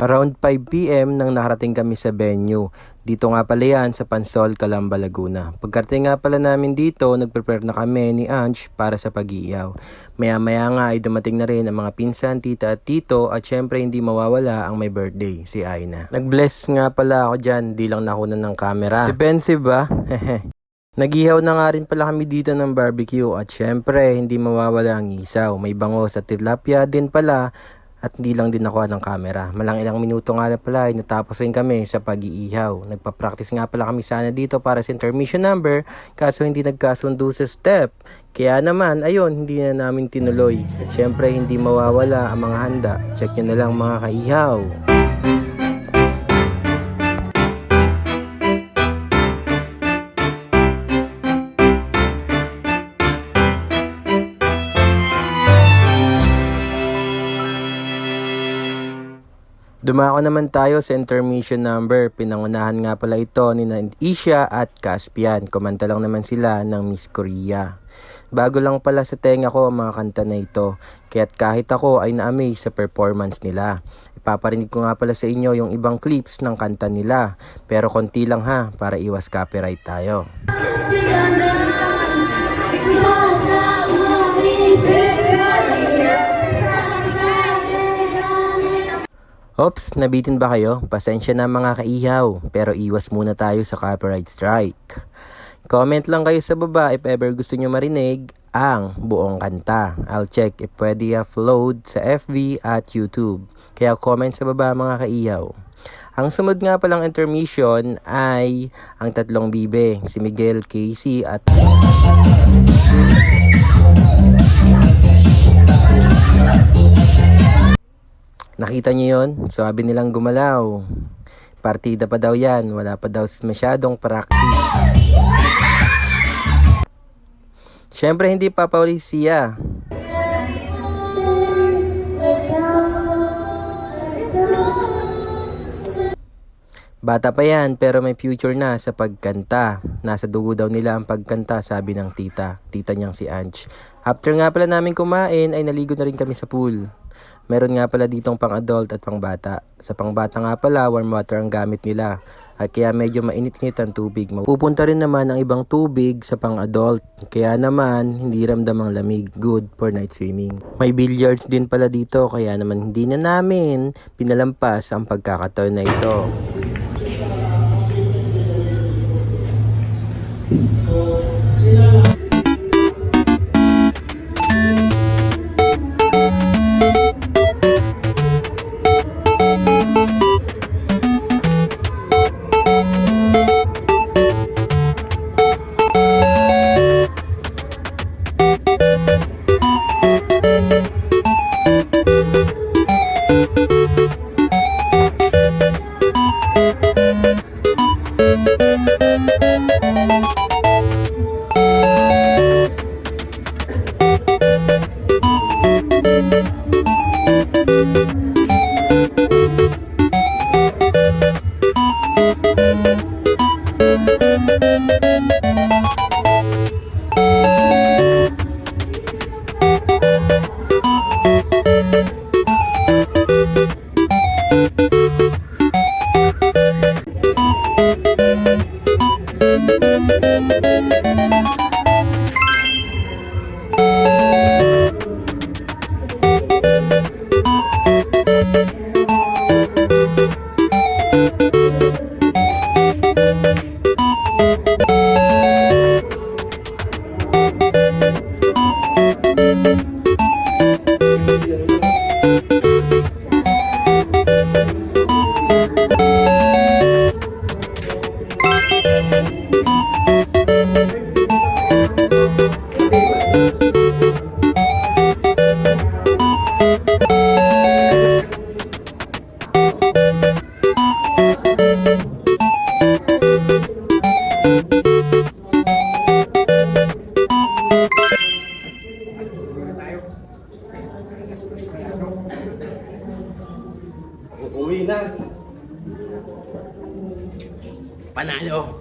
Around 5pm nang nakarating kami sa venue. Dito nga pala yan sa Pansol, Calamba, Laguna. Pagkarating nga pala namin dito, nagprepare na kami ni Ange para sa pag-iiyaw. Maya-maya nga ay dumating na rin ang mga pinsan, tita at tito at syempre hindi mawawala ang may birthday, si Aina. Nag-bless nga pala ako dyan, di lang nakunan ng camera. Defensive ba? Nagihaw na nga rin pala kami dito ng barbecue at syempre hindi mawawala ang isaw. May bangos at tilapia din pala at hindi lang din nakuha ng camera. Malang ilang minuto nga na pala ay natapos rin kami sa pag-iihaw. Nagpa-practice nga pala kami sana dito para sa intermission number kaso hindi nagkasundo sa step. Kaya naman, ayun, hindi na namin tinuloy. Syempre hindi mawawala ang mga handa. Check nyo na lang mga kaihaw. Dumako naman tayo sa intermission number. Pinangunahan nga pala ito ni Isha at Caspian. Kumanta lang naman sila ng Miss Korea. Bago lang pala sa tenga ko ang mga kanta na ito. Kaya't kahit ako ay na-amaze sa performance nila. Ipaparinig ko nga pala sa inyo yung ibang clips ng kanta nila. Pero konti lang ha, para iwas copyright tayo. Oops, nabitin ba kayo? Pasensya na mga kaihaw, pero iwas muna tayo sa copyright strike. Comment lang kayo sa baba if ever gusto nyo marinig ang buong kanta. I'll check if pwede upload sa FB at YouTube. Kaya comment sa baba mga kaihaw. Ang sunod nga palang intermission ay ang tatlong bibe, si Miguel, Casey at Nakita niyo yon? Sabi nilang gumalaw. Partida pa daw yan. Wala pa daw masyadong practice. Siyempre hindi pa siya. Bata pa yan pero may future na sa pagkanta. Nasa dugo daw nila ang pagkanta sabi ng tita. Tita niyang si Ange. After nga pala namin kumain ay naligo na rin kami sa pool. Meron nga pala ditong pang adult at pang bata. Sa pang bata nga pala warm water ang gamit nila. At kaya medyo mainit-init ang tubig. Pupunta rin naman ang ibang tubig sa pang adult. Kaya naman hindi ramdam ang lamig. Good for night swimming. May billiards din pala dito kaya naman hindi na namin pinalampas ang pagkakataon na ito. Uuwi na. Panalo!